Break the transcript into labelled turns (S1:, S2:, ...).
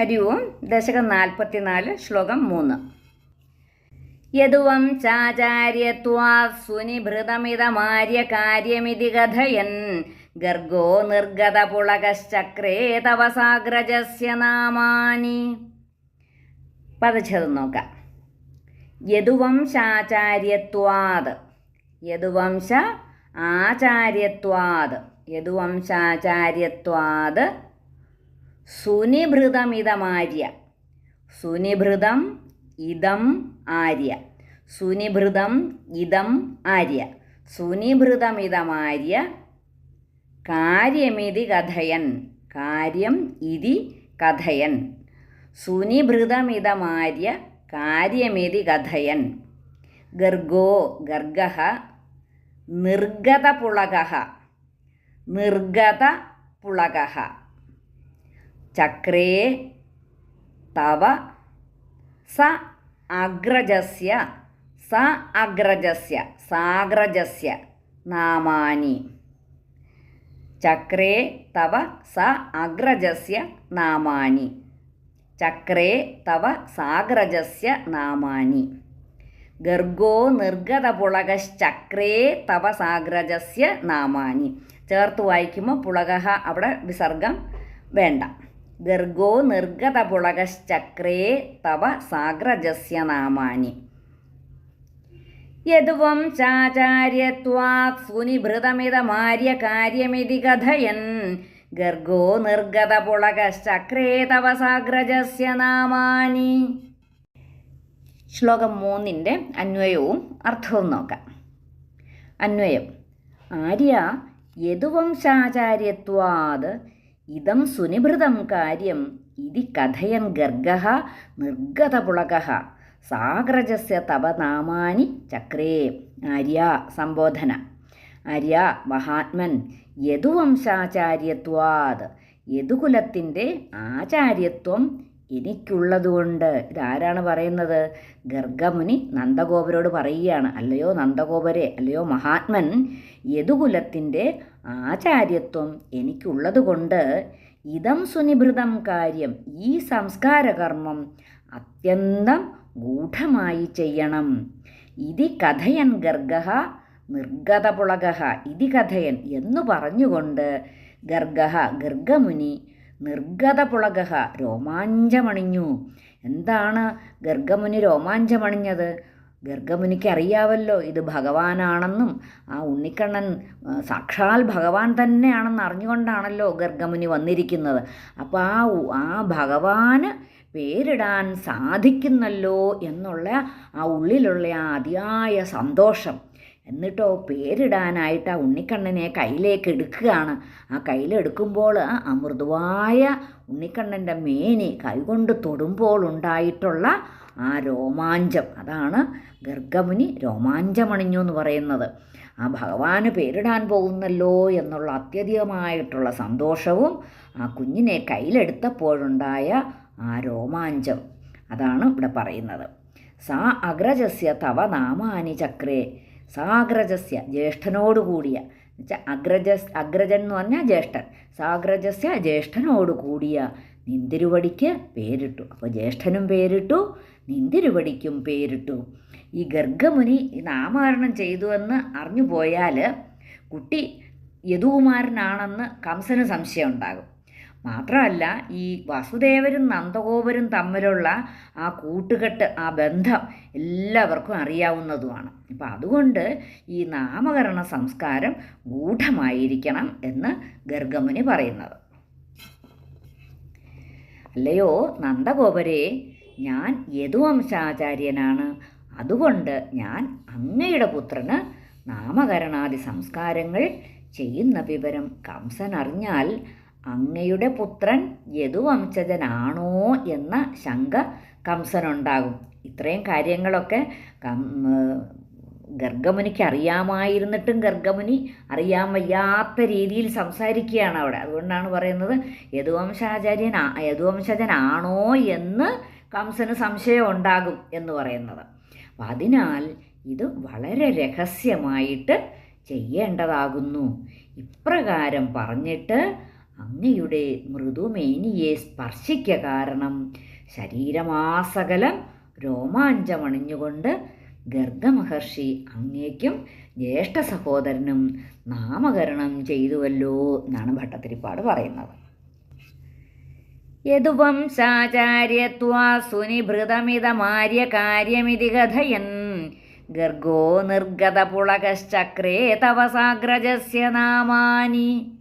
S1: ഹരി ഓം ദശകം നാൽപ്പത്തിനാല് ശ്ലോകം മൂന്ന്. യദുവം ചാചാര്യത്വാ സുനിഭൃതമിതമാര്യ കാര്യമിതി കഥയൻ. ഗർഗോ നിർഗത പുളകശ്ചക്രേ സാഗ്രജസ്യ നാമാനി. പതച്ചത് നോക്കാം. യദുവംശാചാര്യത്വാത് യദുവംശ ആചാര്യത്വാത് യദുവംശാചാര്യത്വാത് സുനിഭൃതമിതമാര്യ സുനിഭൃതം ഇതം ആര്യ. സുനിഭൃതം ഇതം ആര്യ. സുനിഭൃതമിതമാര്യ കാര്യമിതി കഥയൻ. കാര്യം ഇതി കഥയൻ. സുനിഭൃതമിതമാര്യ കാര്യമിതി കഥയൻ. ഗർഗോ ഗർഗ നിർഗതപുളക നിർഗതപുളക ചക്രേ തവ സ അഗ്രജസ്യ സ അഗ്രജസ്യ സാഗ്രജസ്യ നാമാനി. ചക്രേ തവ സ അഗ്രജസ്യ നാമാനി. ചക്രേ തവ സാഗ്രജസ്യ നാമാനി. ഗർഗോ നിർഗതപുളകശ്ചക്രേ തവ സാഗ്രജസ്യ നാമാനി. ചേർത്ത് വായിക്കുമ്പോൾ പുളകഹ അവിടെ വിസർഗം വേണ്ട. ഗർഗോ നിർഗതപുളകശ്ചക്രേ തവ സാഗ്രജസ്യ നാമാനി യദുവം ചാചാര്യത്വാത് സുനിഭൃതമിതമാര്യ കാര്യമിതി കഥയൻ. ഗർഗോ നിർഗതപുളകശ്ചക്രേ തവ സാഗ്രജസ്യ നാമാനി ശ്ലോകം മൂന്നിന്റെ അന്വയവും അർത്ഥവും നോക്കാം. അന്വയം. ആര്യ യദുവംശാചാര്യത്വാത് ഇതം സുനിഭൃതം കാര്യം ഇതി കഥയൻ ഗർഗ നിർഗതപുളക സാഗ്രജസ്യ തപനാമാനി ചക്രേ. ആര്യ സംബോധന. ആര്യ മഹാത്മൻ യദുവംശാചാര്യത്വാത് യദുകുലത്തിന്റെ ആചാര്യത്വം എനിക്കുള്ളതുകൊണ്ട് ഇതാരാണ് പറയുന്നത്? ഗർഗമുനി നന്ദഗോപരോട് പറയുകയാണ്. അല്ലയോ നന്ദഗോപരെ അല്ലയോ മഹാത്മൻ യദുകുലത്തിന്റെ ആചാര്യത്വം എനിക്കുള്ളതുകൊണ്ട് ഇതം സുനിഭൃതം കാര്യം ഈ സംസ്കാരകർമ്മം അത്യന്തം ഗൂഢമായി ചെയ്യണം. ഇതി കഥയൻ ഗർഗ നിർഗതപുളക ഇതി കഥയൻ എന്നു പറഞ്ഞുകൊണ്ട് ഗർഗ ഗർഗമുനി നിർഗതപുളക രോമാഞ്ചമണിഞ്ഞു. എന്താണ് ഗർഗമുനി രോമാഞ്ചമണിഞ്ഞത്? ഗർഗമുനിക്ക് അറിയാവല്ലോ ഇത് ഭഗവാനാണെന്നും ആ ഉണ്ണിക്കണ്ണൻ സാക്ഷാൽ ഭഗവാൻ തന്നെയാണെന്ന് അറിഞ്ഞുകൊണ്ടാണല്ലോ ഗർഗമുനി വന്നിരിക്കുന്നത്. അപ്പോൾ ആ ആ ഭഗവാന് പേരിടാൻ സാധിക്കുന്നല്ലോ എന്നുള്ള ആ ഉള്ളിലുള്ള ആ അതിയായ സന്തോഷം. എന്നിട്ടോ പേരിടാനായിട്ട് ആ ഉണ്ണിക്കണ്ണനെ കയ്യിലേക്ക് എടുക്കുകയാണ്. ആ കയ്യിലെടുക്കുമ്പോൾ ആ മൃദുവായ ഉണ്ണിക്കണ്ണന്റെ മേനി കൈകൊണ്ട് തൊടുമ്പോൾ ഉണ്ടായിട്ടുള്ള ആ രോമാഞ്ചം. അതാണ് ഗർഗമുനി രോമാഞ്ചമണിഞ്ഞു എന്ന് പറയുന്നത്. ആ ഭഗവാന് പേരിടാൻ പോകുന്നല്ലോ എന്നുള്ള അത്യധികമായിട്ടുള്ള സന്തോഷവും ആ കുഞ്ഞിനെ കയ്യിലെടുത്തപ്പോഴുണ്ടായ ആ രോമാഞ്ചം. അതാണ് ഇവിടെ പറയുന്നത്. സാ അഗ്രജസ്യ തവ നാമാനി ചക്രേ. സാഗ്രജസ്യ ജ്യേഷ്ഠനോടുകൂടിയ. എന്നുവെച്ചാൽ അഗ്രജ അഗ്രജൻ എന്ന് പറഞ്ഞാൽ ജ്യേഷ്ഠൻ. സാഗ്രജസ്യ ജ്യേഷ്ഠനോട് കൂടിയ നിന്തിരുവടിക്ക് പേരിട്ടു. അപ്പോൾ ജ്യേഷ്ഠനും പേരിട്ടു നിന്തിരുവടിക്കും പേരിട്ടു. ഈ ഗർഗമുനി നാമകരണം ചെയ്തുവെന്ന് അറിഞ്ഞു പോയാൽ കുട്ടി യദുകുമാരനാണെന്ന് കംസന് സംശയം ഉണ്ടാകും. മാത്രമല്ല ഈ വസുദേവരും നന്ദഗോപരും തമ്മിലുള്ള ആ കൂട്ടുകെട്ട് ആ ബന്ധം എല്ലാവർക്കും അറിയാവുന്നതുമാണ്. അപ്പം അതുകൊണ്ട് ഈ നാമകരണ സംസ്കാരം ഗൂഢമായിരിക്കണം എന്ന് ഗർഗമുനി പറയുന്നത്. അല്ലയോ നന്ദഗോപരെ ഞാൻ യദുവംശാചാര്യനാണ്. അതുകൊണ്ട് ഞാൻ അങ്ങയുടെ പുത്രന് നാമകരണാദി സംസ്കാരങ്ങൾ ചെയ്യുന്ന വിവരം കംസൻ അറിഞ്ഞാൽ അങ്ങയുടെ പുത്രൻ യദുവംശജനാണോ എന്ന ശങ്ക കംസനുണ്ടാകും. ഇത്രയും കാര്യങ്ങളൊക്കെ ഗർഗമുനിക്ക് അറിയാമായിരുന്നിട്ടും ഗർഗമുനി അറിയാൻ വയ്യാത്ത രീതിയിൽ സംസാരിക്കുകയാണ് അവിടെ. അതുകൊണ്ടാണ് പറയുന്നത് യദുവംശാചാര്യൻ യദുവംശജനാണോ എന്ന് കംസന് സംശയം ഉണ്ടാകും എന്ന് പറയുന്നത്. അപ്പം അതിനാൽ ഇത് വളരെ രഹസ്യമായിട്ട് ചെയ്യേണ്ടതാകുന്നു. ഇപ്രകാരം പറഞ്ഞിട്ട് അങ്ങയുടെ മൃദുമേനിയെ സ്പർശിക്ക കാരണം ശരീരമാസകലം രോമാഞ്ചമണിഞ്ഞുകൊണ്ട് ഗർഗമഹർഷി അങ്ങേക്കും ജ്യേഷ്ഠ സഹോദരനും നാമകരണം ചെയ്തുവല്ലോ എന്നാണ് ഭട്ടത്തിരിപ്പാട് പറയുന്നത്. യദുവംശാചാര്യത്വാ സുനിഭൃതമിതമാര്യ കാര്യമിതി കഥയൻ ഗർഗോ നിർഗതപുളകശ്ചക്രേ തവസാഗ്രജസ്യ നാമാനി